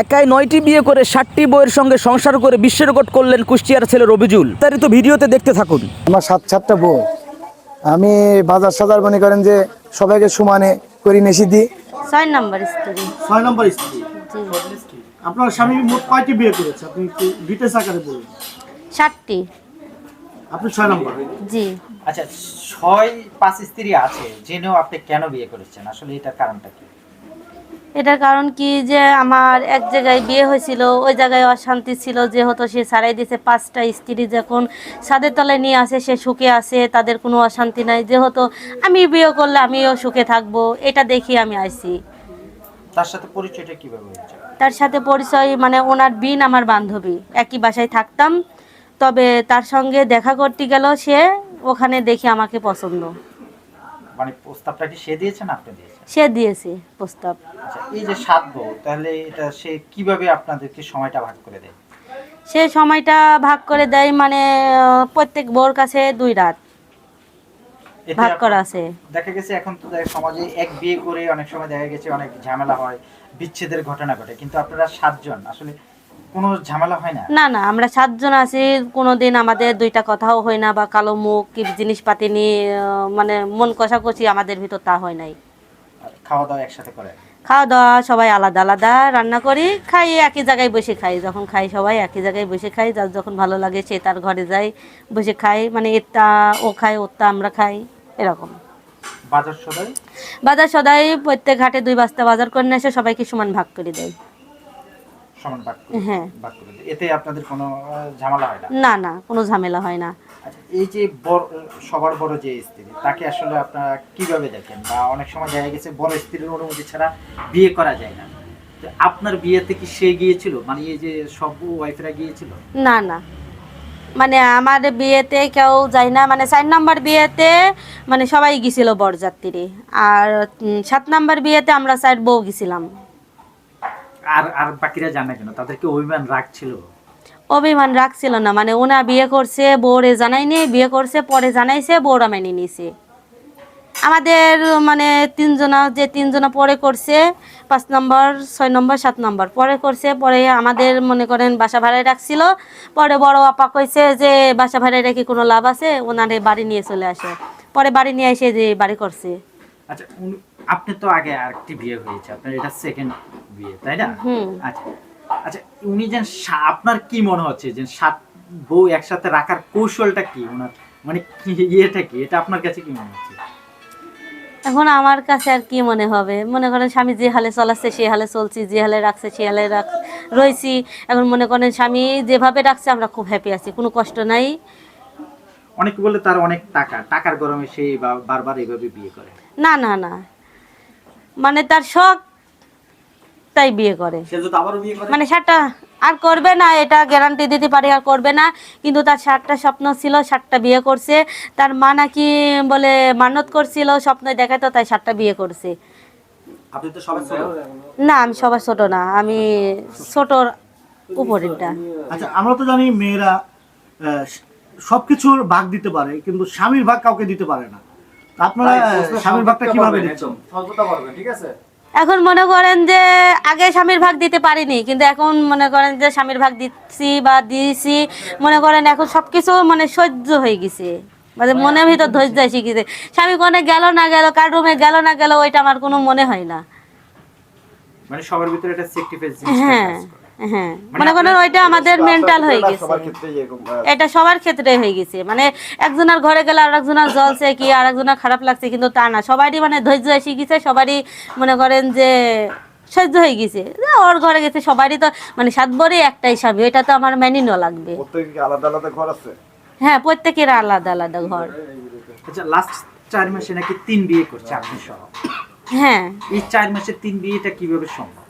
একাই নয়টি বিয়ে করে ষাটটি বইয়ের সঙ্গে সংসার করে বিশ্ব রেকর্ড করলেন কুষ্টিয়ার ছেলে রবিজুল। তারিত ভিডিওতে দেখতে থাকুন। আমার সাত সাতটা বউ। আমি বাজার সাজার মনে করেন যে সবাইকে সমানে করি নেশি দিই ছয় নম্বর স্ত্রী। ছয় নম্বর স্ত্রী? আপনার স্বামী মোট কয়টি বিয়ে করেছে? আপনি একটু ডিটেলস আকারে বলুন। ষাটটি। আপনি ছয় নম্বর? জি। আচ্ছা ছয় পাঁচ স্ত্রী আছে জেনেও আপনি কেন বিয়ে করেছেন? আসলে এটার কারণটা কি? এটার কারণ কি যে আমার এক জায়গায় বিয়ে হয়েছিল ওই জায়গায় অশান্তি ছিল যেহেতু সে ছাড়াই দিয়েছে পাঁচটা স্ত্রী যখন ছাদের তলায় নিয়ে আসে সে সুখে আসে তাদের কোনো অশান্তি নাই। যেহেতু আমি বিয়ে করলে আমিও সুখে থাকব এটা দেখি আমি আইছি। তার সাথে পরিচয়টা কীভাবে তার সাথে পরিচয় মানে ওনার বিন আমার বান্ধবী একই বাসায় থাকতাম। তবে তার সঙ্গে দেখা করতে গেল সে ওখানে দেখে আমাকে পছন্দ। মানে প্রস্তাবটা কি সে আপনি দিয়েছেন? সে দিয়েছে প্রস্তাব। আচ্ছা এই যে সাত বউ তাহলে এটা সে কীভাবে আপনাদেরকে সময়টা ভাগ করে দেয়? সে সময়টা ভাগ করে দেয় মানে প্রত্যেক বোর কাছে দুই রাত ভাগ করা আছে। দেখা গেছে এখন তো সমাজে এক বিয়ে করে অনেক সময় দেখা গেছে অনেক ঝামেলা হয় বিচ্ছেদের ঘটনা ঘটে কিন্তু আপনারা সাতজন আসলে কোনো ঝামেলা হয় না? না না আমরা সাতজন আছি কোনোদিন আমাদের দুইটা কথাও হয় না বা কালো মুখ কি জিনিসপাতি নিয়ে আহ, মানে মন কষাকষি আমাদের ভিতর তা হয় নাই। খাওয়া দাওয়া একসাথে করে? খাওয়া দাওয়া সবাই আলাদা আলাদা রান্না করি খাই একই জায়গায় বসে খাই। যখন খাই সবাই একই জায়গায় বসে খাই যার যখন ভালো লাগে সে তার ঘরে যায় বসে খাই। মানে এরটা ও খায় ওরটা আমরা খাই এরকম। বাজার সদাই? বাজার সদাই প্রত্যেক ঘাটে দুই বস্তা বাজার করে নিয়ে এসে সবাইকে সমান ভাগ করে দেয়। সমান ভাগ করে হ্যাঁ। ভাগ করে দেয়। এতে আপনাদের কোনো ঝামেলা হয় না? না না কোনো ঝামেলা হয় না। আচ্ছা এই যে বড় সবার বড় যে স্ত্রী তাকে আসলে আপনারা কীভাবে দেখেন? বা অনেক সময় দেখা গেছে বড় স্ত্রীর অনুমতি ছাড়া বিয়ে করা যায় না। তো আপনার বিয়েতে কি সে গিয়েছিল? মানে এই যে সব ওয়াইফেরা গিয়েছিল? না না। মানে আমার বিয়েতে কেউ যায় না। মানে চার নাম্বার বিয়েতে মানে সবাই গেছিল বরযাত্রী। আর সাত নাম্বার বিয়েতে আমরা চার বউ গেছিলাম আর আর বাকিরা জানে কেন? তাদেরকে অভিমান রাখছিল? অভিমান রাখছিল না মানে ওনা বিয়ে করছে বউরে জানাইনি বিয়ে করছে পরে জানাইছে বউরা মেনে নিছে। আমাদের মানে তিনজনা যে তিনজনা পরে করছে পাঁচ নম্বর ছয় নম্বর সাত নম্বর পরে করছে পরে আমাদের মনে করেন বাসা ভাড়ায় রাখছিল পরে বড় আপা কইছে যে বাসা ভাড়ায় রেখে কোনো লাভ আছে ওনারে বাড়ি নিয়ে চলে আসে। পরে বাড়ি নিয়ে এসে যে বাড়ি করছে। আচ্ছা আপনি তো আগে আরেকটি বিয়ে হয়েছে আপনার এটা সেকেন্ড বিয়ে তাই না? আচ্ছা আচ্ছা উনি যেন আপনার কি মনে হচ্ছে যে সাত বউ একসাথে রাখার কৌশলটা কি? ওনার মানে ইয়েটা কি? এটা আপনার কাছে কি মনে হচ্ছে? এখন আমার কাছে আর কি মনে হবে? মনে করেন স্বামী যে হালে চলাচ্ছে সে হালে চলছি যে হালে রাখছে সে হালে রাখ রয়েছি এখন মনে করেন স্বামী যেভাবে রাখছে আমরা খুব হ্যাপি আছি কোনো কষ্ট নাই। অনেকে বলে তার অনেক টাকা টাকার গরমে সে বারবার এইভাবে বিয়ে করে। না না না। মানে তার শখ তাই বিয়ে করে। সে যদি আবারও বিয়ে করে? মানে সাতটা আর করবে না এটা গ্যারান্টি দিতে পারি আর করবে না। কিন্তু তার সাতটা স্বপ্ন ছিল সাতটা বিয়ে করছে। তার মা নাকি বলে মানত করছিল স্বপ্ন দেখাতো তাই সাতটা বিয়ে করছে। না আমি সবার ছোট না আমি ছোটর উপরেরটা। আচ্ছা আমরা তো জানি মেয়েরা সবকিছুর ভাগ দিতে পারে কিন্তু স্বামীর ভাগ কাউকে দিতে পারে না। আপনারা স্বামীর ভাগটা কীভাবে দিচ্ছেন? এখন মনে করেন যে আগে স্বামীর ভাগ দিতে পারিনি কিন্তু এখন মনে করেন যে স্বামীর ভাগ দিচ্ছি বা দিয়েছি মনে করেন এখন সব কিছু মানে সহ্য হয়ে গেছে। মানে মনের ভিতর ধৈর্য এসে গেছে। স্বামী কোনে গেল না গেল কার রুমে গেল না গেল ওইটা আমার কোনো মনে হয় না। মানে সবার ভিতরে একটা সেক্রিফাইস হ্যাঁ। হ্যাঁ। মনে করেন ওইটা আমাদের মেন্টাল হয়ে গেছে। এটা সবার ক্ষেত্রে হয়ে গেছে। মানে একজনের ঘরে গেলে আর একজনের জ্বলছে কি আর একজনের খারাপ লাগছে কিন্তু তা না। সবারই মানে ধৈর্য এসে গেছে সবারই মনে করেন যে সহ্য হয়ে গেছে। ওর ঘরে গেছে সবারই তো মানে সাত একটাই স্বামী এটা তো আমার মেনে নেওয়া লাগবে। হ্যাঁ প্রত্যেকের আলাদা আলাদা ঘর। আচ্ছা লাস্ট চার মাসে নাকি তিন বিয়ে করছে আপনি সহ? হ্যাঁ। এই চার মাসে তিন বিয়েটা কীভাবে সম্ভব?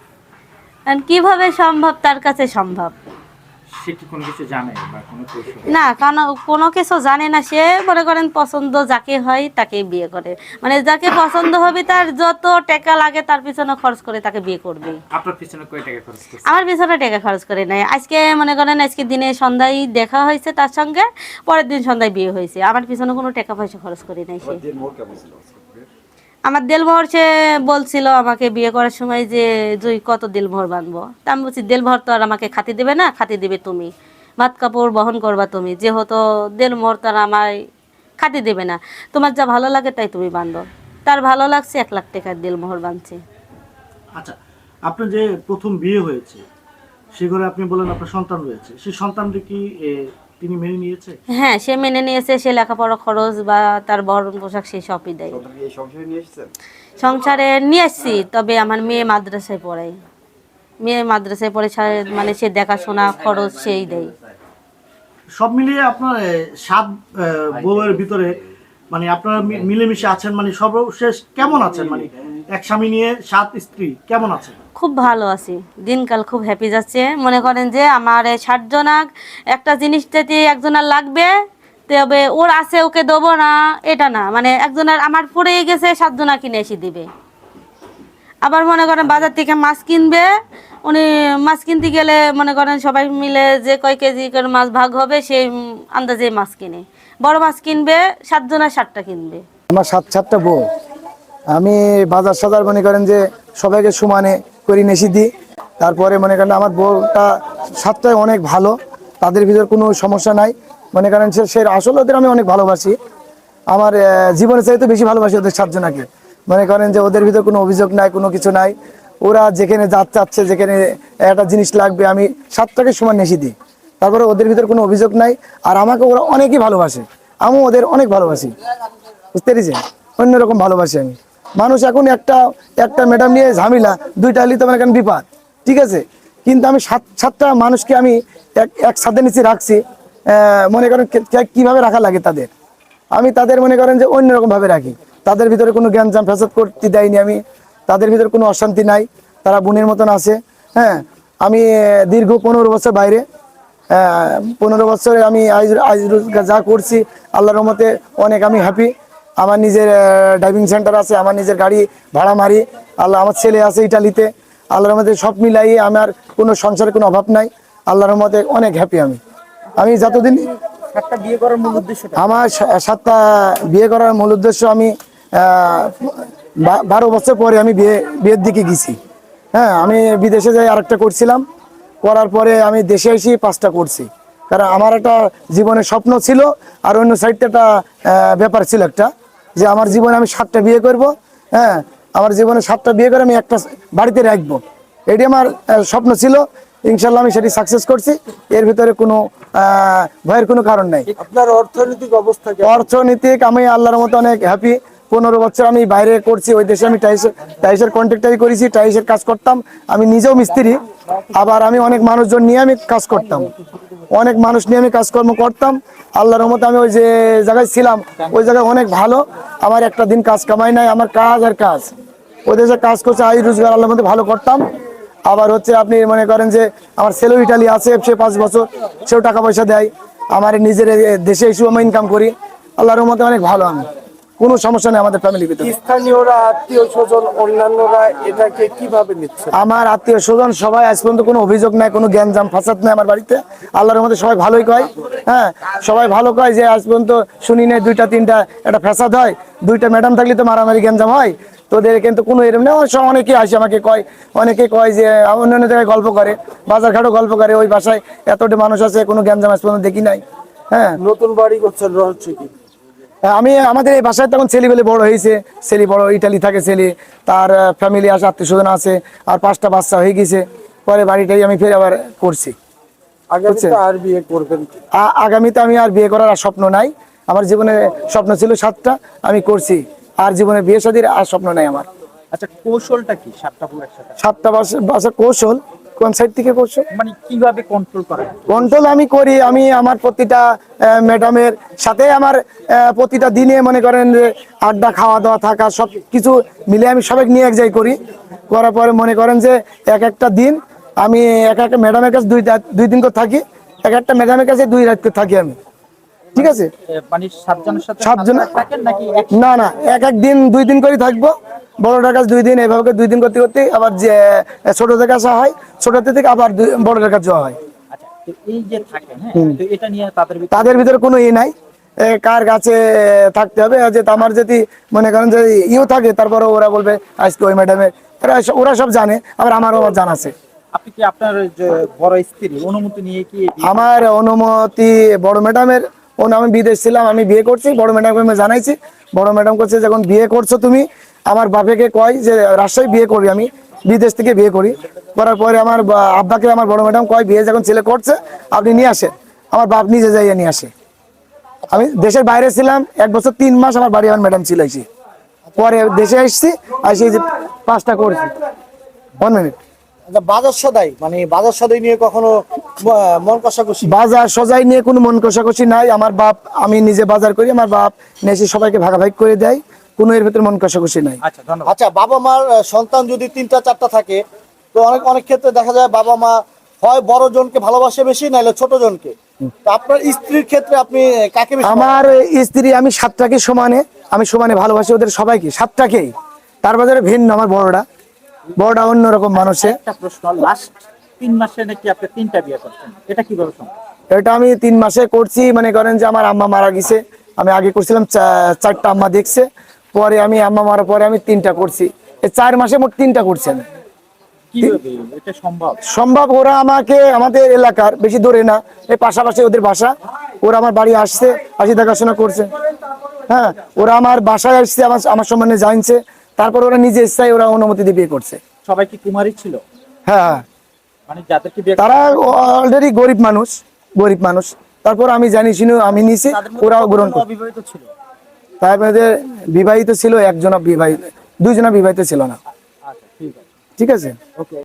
আর কীভাবে সম্ভব তার কাছে সম্ভব? সে কি কোনো কিছু জানে বা কোনো কৌশল? না কারণ কোনো কিছু জানে না। সে মনে করেন পছন্দ যাকে হয় তাকে বিয়ে করে। মানে যাকে পছন্দ হবে তার যত টাকা লাগে তার পিছনে খরচ করে তাকে বিয়ে করবে। আপনার পিছনে কয় টাকা খরচ করছে? আমার পিছনে টাকা খরচ করে নাই। আজকে মনে করেন আজকে দিনে সন্ধ্যায় দেখা হয়েছে তার সঙ্গে পরের দিন সন্ধ্যায় বিয়ে হয়েছে। আমার পিছনে কোনো টাকা পয়সা খরচ করে নাই সে। আমার দেল দেলভর সে বলছিল আমাকে বিয়ে করার সময় যে, তুই কত দেলভর বানবো? তা আমি বলছি দেলভর তো আর আমাকে খাতি দেবে না, খাতি দেবে তুমি। ভাত কাপড় বহন করবা তুমি। যেহেতু দেলমোহর তো আর আমায় খাতি দেবে না। তোমার যা ভালো লাগে তাই তুমি বান্ধো তার ভালো লাগছে, এক লাখ টাকার দেলমোহর বানছে। আচ্ছা আপনার যে প্রথম বিয়ে হয়েছে সে ঘরে আপনি বলেন আপনার সন্তান রয়েছে। সেই সন্তানটি কি তিনি মেনে নিয়েছে? হ্যাঁ সে মেনে নিয়েছে সে লেখাপড়া খরচ বা তার বরণ পোশাক সে সবই দেয়। সংসারে নিয়ে আসছি তবে আমার মেয়ে মাদ্রাসায় পড়ে। মেয়ে মাদ্রাসায় পড়ে সা- মানে সে দেখাশোনা খরচ সেই দেয়। সব মিলিয়ে আপনার সাত বউয়ের ভিতরে মানে আপনারা মিলেমিশে আছেন মানে সর্বশেষ কেমন আছেন? মানে এক স্বামী নিয়ে সাত স্ত্রী কেমন আছেন? খুব ভালো আছি। দিনকাল খুব হ্যাপি যাচ্ছে। মনে করেন যে আমার এই ষাট জনাক একটা জিনিস যদি একজনের লাগবে, তবে ওর আছে, ওকে দেবো না, এটা না। মানে একজনের আমার পড়ে গেছে সাতজনা কিনে এসে দিবে। আবার মনে করেন বাজার থেকে মাছ কিনবে, উনি মাছ কিনতে গেলে মনে করেন সবাই মিলে যে কয় কেজি করে মাছ ভাগ হবে, সেই আন্দাজে মাছ কিনে। বড় মাছ কিনবে সাতজনা ষাটটা কিনবে। আমার সাত সাতটা বউ। আমি বাজার সাজার মনে করেন যে সবাইকে সমানে করি নেশি দিই। তারপরে মনে করেন আমার বউটা সাতটায় অনেক ভালো তাদের ভিতর কোনো সমস্যা নাই। মনে করেন সে সে আসলে ওদের আমি অনেক ভালোবাসি। আমার আহ, জীবনের চাইতে বেশি ভালোবাসি ওদের সাতজনাকে। মনে করেন যে ওদের ভিতর কোনো অভিযোগ নাই কোনো কিছু নাই। ওরা যেখানে যা চাচ্ছে যেখানে একটা জিনিস লাগবে আমি সাতটাকে সমান নেশি দিই। তারপরে ওদের ভিতর কোনো অভিযোগ নাই আর আমাকে ওরা অনেকই ভালোবাসে। আমিও ওদের অনেক ভালোবাসি। বুঝতে পেরেছেন? অন্যরকম ভালোবাসি আমি। মানুষ এখন একটা একটা ম্যাডাম নিয়ে ঝামেলা, দুইটা হলে তো মানে কেন বিপাদ? ঠিক আছে? কিন্তু আমি সাত, সাতটা মানুষকে আমি এক এক সাথে নিচে রাখছি মনে করেন কীভাবে রাখা লাগে তাদের? আমি তাদের মনে করেন যে অন্যরকম ভাবে রাখি। তাদের ভিতরে কোনো জ্ঞানজাম ফ্যাসাদ করতে দেয়নি আমি। তাদের ভিতরে কোনো অশান্তি নাই। তারা বোনের মতন আছে হ্যাঁ? আমি দীর্ঘ পনেরো বছর বাইরে পনেরো বছরে আমি আইজ আইজ যা করছি, আল্লাহর রহমতে অনেক আমি হ্যাপি আমার নিজের ড্রাইভিং সেন্টার আছে আমার নিজের গাড়ি ভাড়া মারি। আল্লাহ আমার ছেলে আছে ইটালিতে। আল্লাহর মধ্যে সব মিলাইয়ে আমার কোনো সংসারে কোনো অভাব নাই। আল্লাহর রহমতে অনেক হ্যাপি আমি। আমি যতদিন বিয়ে করার আমার সাতটা বিয়ে করার মূল উদ্দেশ্য আমি বারো বছর পরে আমি বিয়ে বিয়ের দিকে গেছি। হ্যাঁ আমি বিদেশে যাই আরেকটা করছিলাম। করার পরে আমি দেশে এসে পাঁচটা করছি। কারণ আমার একটা জীবনের স্বপ্ন ছিল আর অন্য সাইডটা একটা ব্যাপার ছিল একটা। যে আমার জীবনে আমি সাতটা বিয়ে করব হ্যাঁ আমার জীবনে সাতটা বিয়ে করে আমি একটা বাড়িতে রাখব। এটি আমার স্বপ্ন ছিল ইনশাল্লাহ আমি সেটি সাকসেস করছি। এর ভিতরে কোনো আহ, ভয়ের কোনো কারণ নাই। আপনার অর্থনৈতিক অবস্থা অর্থনৈতিক আমি আল্লাহর মতো অনেক হ্যাপি পনেরো বছর আমি বাইরে করছি, ওই দেশে আমি টাইস টাইসের কন্ট্রাক্টারি করেছি, টাইসের কাজ করতাম। আমি নিজেও মিস্ত্রি, আবার আমি অনেক মানুষজন নিয়ে আমি কাজ করতাম। অনেক মানুষ নিয়ে আমি কাজকর্ম করতাম। আল্লাহর রহমতে আমি ওই যে জায়গায় ছিলাম, ওই জায়গায় অনেক ভালো। আমার একটা দিন কাজ কামাই নাই, আমার কাজ আর কাজ। ওই দেশে কাজ করছে আই রোজগার, আল্লাহর মধ্যে ভালো করতাম। আবার হচ্ছে আপনি মনে করেন যে, আমার ছেলেও ইটালি আছে, সে পাঁচ বছর, সেও টাকা পয়সা দেয়। আমার নিজের দেশে এসেও আমি ইনকাম করি। আল্লাহর মধ্যে অনেক ভালো আমি। কোনো সমস্যা নেই আমাদের ফ্যামিলির ভিতরে। স্থানীয়রা আত্মীয় স্বজন অন্যান্যরা এটাকে কীভাবে নিচ্ছে? আমার আত্মীয় স্বজন সবাই আজ পর্যন্ত কোনো অভিযোগ নাই কোনো জ্ঞানজাম ফাসাদ নাই আমার বাড়িতে। আল্লাহর মধ্যে সবাই ভালোই কয় হ্যাঁ? সবাই ভালো কয় যে আজ পর্যন্ত শুনি নাই দুইটা তিনটা একটা ফ্যাসাদ হয় দুইটা ম্যাডাম থাকলে তো মারামারি জ্ঞানজাম হয়। তোদের কিন্তু কোনো এরকম নেই। সব অনেকে আসে আমাকে কয় অনেকে কয় যে অন্য অন্য জায়গায় গল্প করে বাজারঘাটও গল্প করে ওই বাসায় এতটা মানুষ আছে কোনো জ্ঞানজাম আজ পর্যন্ত দেখি নাই হ্যাঁ? নতুন বাড়ি করছেন রহস্য কি? আমি আমাদের এই বাসায় তখন ছেলে বলে বড় হয়েছে। ছেলে বড় ইটালি থাকে ছেলে। তার ফ্যামিলি আছে আত্মীয় স্বজন আছে আর পাঁচটা বাচ্চা হয়ে গেছে। পরে বাড়িটাই আমি ফের আবার করছি। আগামীতে আর বিয়ে করবেন আগামীতে আমি আর বিয়ে করার আর স্বপ্ন নাই। আমার জীবনে স্বপ্ন ছিল সাতটা আমি করছি। আর জীবনে বিয়ে শাদির আর স্বপ্ন নাই আমার। আচ্ছা কৌশলটা কি সাতটা সাতটা বাসা কৌশল। কোন সাইড থেকে কৌশল মানে কীভাবে কন্ট্রোল করা কন্ট্রোল আমি করি আমি আমার প্রতিটা ম্যাডামের সাথে আমার প্রতিটা দিনে মনে করেন যে আড্ডা খাওয়া দাওয়া থাকা সব কিছু মিলে আমি সবাই নিয়ে এক জায়গায় করি। করার পরে মনে করেন যে এক একটা দিন আমি এক একটা ম্যাডামের কাছে দুই দুই দিন করে থাকি এক একটা ম্যাডামের কাছে দুই রাত করে থাকি আমি। ঠিক আছে? মানে সাতজনের সাথে না না এক এক দিন দুই দিন করে থাকব। বড়টার কাছে দুই দিন এভাবে দুই দিন করতে করতে আবার যে ছোটদের কাছে আসা হয় ছোটদের থেকে আবার বড়দের কাছে যাওয়া হয়। আচ্ছা হ্যাঁ তাদের ভিতরে কোনো ই নাই। কার কাছে থাকতে হবে যে আমার যদি মনে করেন যে ইও থাকে তারপরে ওরা বলবে আজকে ওই ম্যাডামের ওরা সব- জানে আবার আমারও জানা আছে। আপনি কি আপনার বড় স্ত্রী অনুমতি নিয়ে কি আমার অনুমতি বড় ম্যাডামের ও আমি বিদেশ ছিলাম আমি বিয়ে করছি বড় ম্যাডামকে আমি জানাইছি। বড় ম্যাডাম করছে যখন বিয়ে করছ তুমি আমার বাপেকে কয় যে রাজশাহী বিয়ে করি আমি বিদেশ থেকে বিয়ে করি। করার পরে আমার আব্বাকে আমার বড় ম্যাডাম কয় বিয়ে যখন ছেলে করছে আপনি নিয়ে আসেন। আমার বাপ নিজে যাইয়ে নিয়ে আসে। আমি দেশের বাইরে ছিলাম এক বছর তিন মাস আমার বাড়ি আমার ম্যাডাম ছিল এসে পরে দেশে এসেছি আর সেই যে পাঁচটা করেছি। ওয়ান মিনিট বাজার সদাই মানে বাজার সদাই নিয়ে কখনো মন কষাকষি? বাজার সজাই নিয়ে কোনো মন কষাকষি নাই। আমার বাপ আমি নিজে বাজার করি আমার বাপ নেশি সবাইকে ভাগাভাগি করে দেয়। কোনো এর ভিতরে মন কষাকষি নাই। আচ্ছা আচ্ছা বাবা মার সন্তান যদি তিনটা চারটা থাকে তো অনেক অনেক ক্ষেত্রে দেখা যায় বাবা মা হয় বড় জনকে ভালোবাসে বেশি নাহলে ছোট জনকে। আপনার স্ত্রীর ক্ষেত্রে আপনি কাকে আমার স্ত্রী আমি সাতটাকে সমানে আমি সমানে ভালোবাসি ওদের সবাইকে সাতটাকেই। তার বাজারে ভিন্ন আমার বড়টা বড়টা অন্যরকম মানুষে। একটা প্রশ্ন লাস্ট তিন মাসে নাকি আপনি তিনটা বিয়ে করছেন? এটা কীভাবে সম্ভব? এটা আমি তিন মাসে করছি মানে করেন যে আমার আম্মা মারা গেছে। আমি আগে করছিলাম চারটা আম্মা দেখছে। পরে আমি আম্মা মারার পরে আমি তিনটা করছি। চার মাসে মোট তিনটা করছি আমি। সম্ভব? সম্ভব ওরা আমাকে আমাদের এলাকার বেশি দূরে না এই পাশাপাশি ওদের বাসা। ওরা আমার বাড়ি আসছে আসি দেখাশোনা করছে। হ্যাঁ ওরা আমার বাসায় আসছে আমার আমার সম্বন্ধে জানছে। তারপর ওরা নিজে ইচ্ছায় ওরা অনুমতি দিয়ে বিয়ে করছে। সবাই কি কুমারী ছিল? হ্যাঁ হ্যাঁ। মানে তারা অলরেডি গরিব মানুষ গরিব মানুষ। তারপর আমি জানি শুনে আমি নিছি ওরাও গ্রহণ ছিল? তার মধ্যে বিবাহিত ছিল একজনা বিবাহিত দুইজনা বিবাহিত ছিল না। আচ্ছা ঠিক আছে। ঠিক আছে? ওকে